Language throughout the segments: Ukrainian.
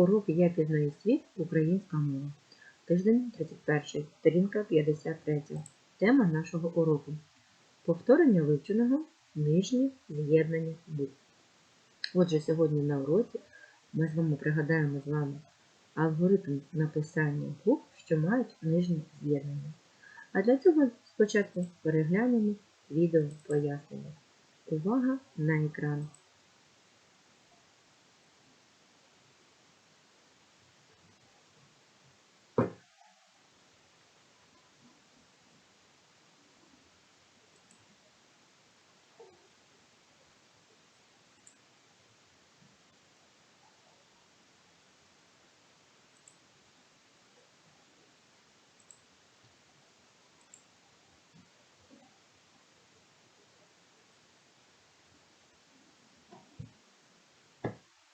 Урок Я пізнаю світ. Українська мова. Тиждень 31, сторінка 53. Тема нашого уроку. Повторення вивченого нижні з'єднання букв. Отже, сьогодні на уроці ми з вами пригадаємо з вами алгоритм написання букв, що мають нижні з'єднання. А для цього спочатку переглянемо відео пояснення. Увага на екран.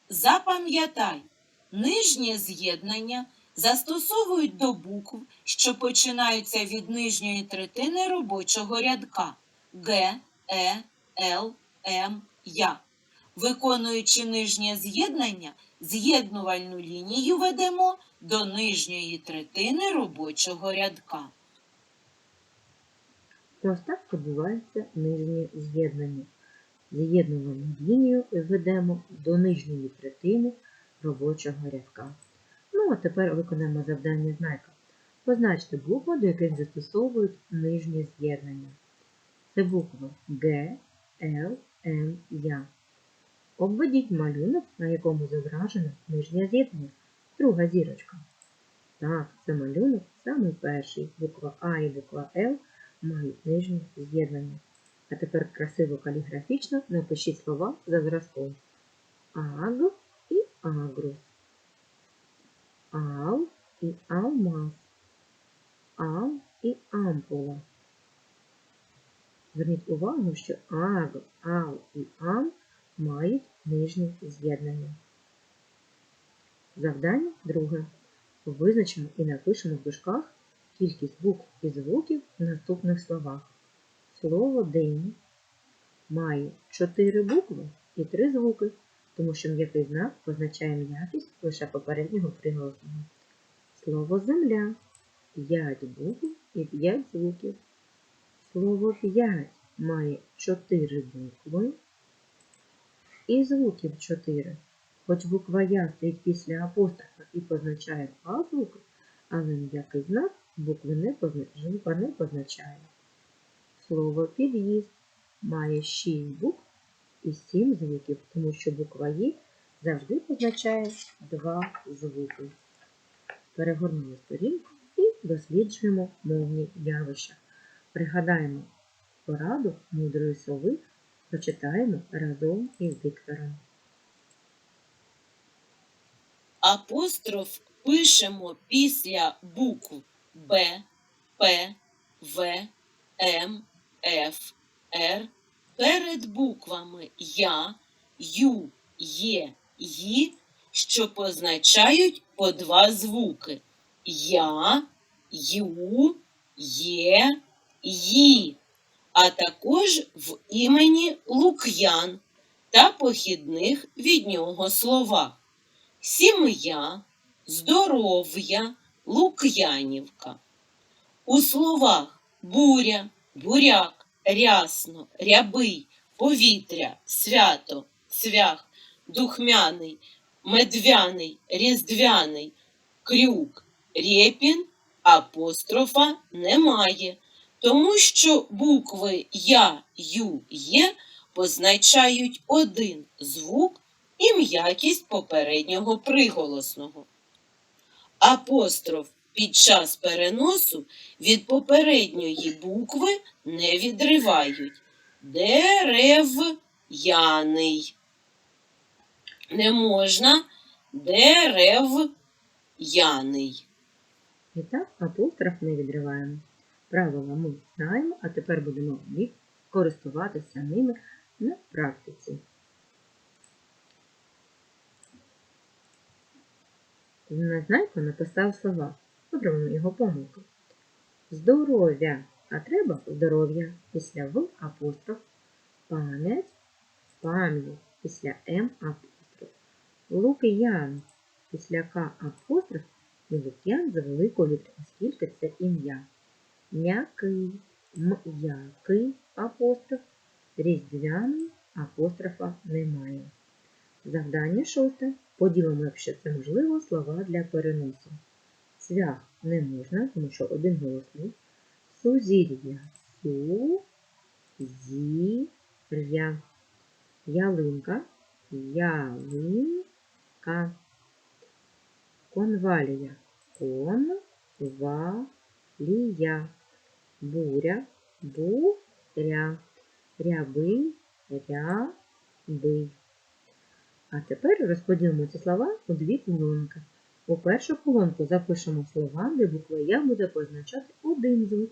Запам'ятай, нижнє з'єднання застосовують до букв, що починаються від нижньої третини робочого рядка Г, Е, Л, М, Я. Виконуючи нижнє з'єднання, з'єднувальну лінію ведемо до нижньої третини робочого рядка. Ось так відбувається нижнє з'єднання. З'єднувану лінію ведемо до нижньої третини робочого рядка. Ну, а тепер виконаємо завдання знайка. Позначте букви, до яких застосовують нижнє з'єднання. Це букви Г, Л, М, Я. Обведіть малюнок, на якому зображено нижнє з'єднання. Друга зірочка. Так, це малюнок самий перший. Буква А і буква Л мають нижнє з'єднання. А тепер красиво каліграфічно напишіть слова за зразком. Аг і агрус. Ал і алмаз. Ал і ампула. Зверніть увагу, що аг, ал і ам мають нижнє з'єднання. Завдання друге. Визначимо і напишемо в дужках кількість букв і звуків в наступних словах. Слово день має 4 букви і 3 звуки, тому що м'який знак позначає м'якість лише попереднього приголосного. Слово земля 5 букв і 5 звуків. Слово 5 має 4 букви і звуків 4. Хоч буква Я стоїть після апострофа і позначає два звуки, але м'який знак букви не позначає. Слово під'їзд має 6 букв і 7 звуків, тому що буква Є завжди позначає два звуки. Перегорнули сторінку і досліджуємо мовні явища. Пригадаємо пораду мудрої сови, прочитаємо разом із диктором. Апостроф пишемо після букв Б, П, В, М, Ф, Р перед буквами Я, Ю, Є, Ї, що позначають по два звуки. Я, Ю, Є, Ї, а також в імені Лук'ян та похідних від нього словах. Сім'я, здоров'я, Лук'янівка. У словах буря, буряк, рясно, рябий, повітря, свято, цвях, духмяний, медвяний, різдвяний, крюк, рєпін апострофа немає, тому що букви Я, Ю, Є позначають один звук і м'якість попереднього приголосного. Апостроф під час переносу від попередньої букви не відривають. Дерев'яний. Не можна дерев'яний. І так, апостроф не відриваємо. Правила ми знаємо, а тепер будемо їх користуватися ними на практиці. Незнайко написав слова. Виправимо його помилку. Здоров'я, а треба здоров'я після В апостроф. Пам'ять, пам'ять після М апостроф. Лук'ян, після К апостроф і Лук'ян за великою літерою, оскільки це ім'я. М'який, м'який апостроф, різдвяний апострофа немає. Завдання шосте. Поділимо, якщо це можливо, слова для переносу. Цвях не можна, тому що один голосний. Сузір'я. Су, зі, р'я. Ялинка. Ялинка. Конвалія. Кон, ва. Буря. Буря. Рябий, рябий. А тепер розподілимо ці слова у дві колонки. У першу колонку запишемо слова, де буква Я буде позначати один звук,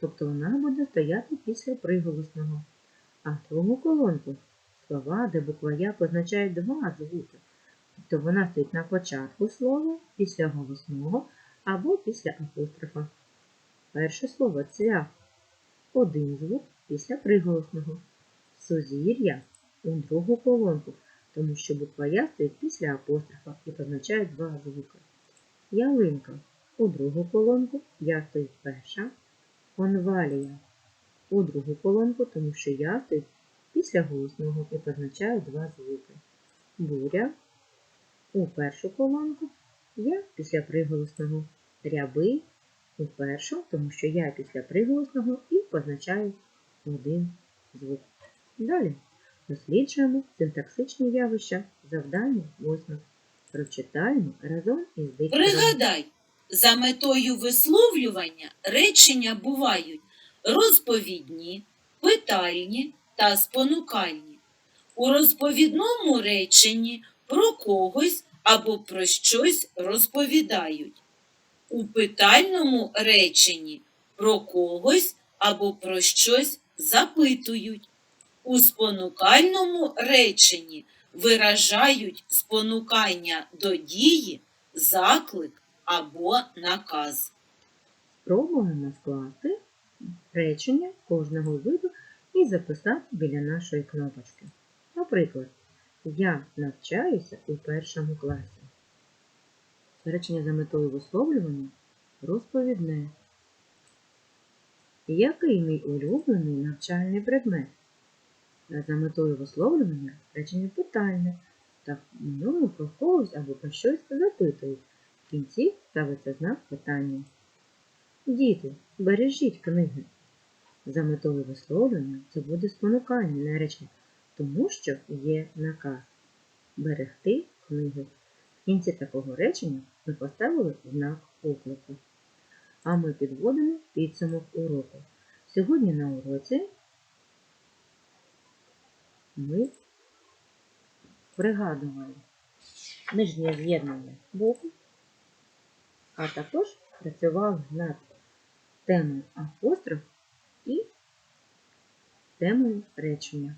тобто вона буде стояти після приголосного. А в другу колонку слова, де буква Я позначає два звуки, тобто вона стоїть на початку слова, після голосного або після апострофа. Перше слово цвях. Один звук після приголосного. Сузір'я у другу колонку тому що буква Я стоїть після апострофа і позначає два звуки. Ялинка у другу колонку, Я стоїть перша. Конвалія у другу колонку, тому що Я стоїть після голосного і позначає два звуки. Буря у першу колонку, Я після приголосного. Рябий у першу, тому що Я після приголосного і позначаю один звук. Далі. Досліджуємо синтаксичні явища, завдання 8. Прочитаємо разом із диктором. Пригадай, за метою висловлювання речення бувають розповідні, питальні та спонукальні. У розповідному реченні про когось або про щось розповідають. У питальному реченні про когось або про щось запитують. У спонукальному реченні виражають спонукання до дії, заклик або наказ. Спробуємо скласти речення кожного виду і записати біля нашої кнопочки. Наприклад, я навчаюся у першому класі. Речення за метою висловлювання розповідне. Який мій улюблений навчальний предмет? За метою висловлювання речення питальне та в ньому про когось або про щось запитують. В кінці ставиться знак питання. Діти, бережіть книги. За метою висловлення це буде спонукання на речення, тому що є наказ берегти книги. В кінці такого речення ми поставили знак оклику. А ми підводимо підсумок уроку. Сьогодні на уроці ми пригадували нижнє з'єднання букв, а також працювали над темою апостроф і темою речення.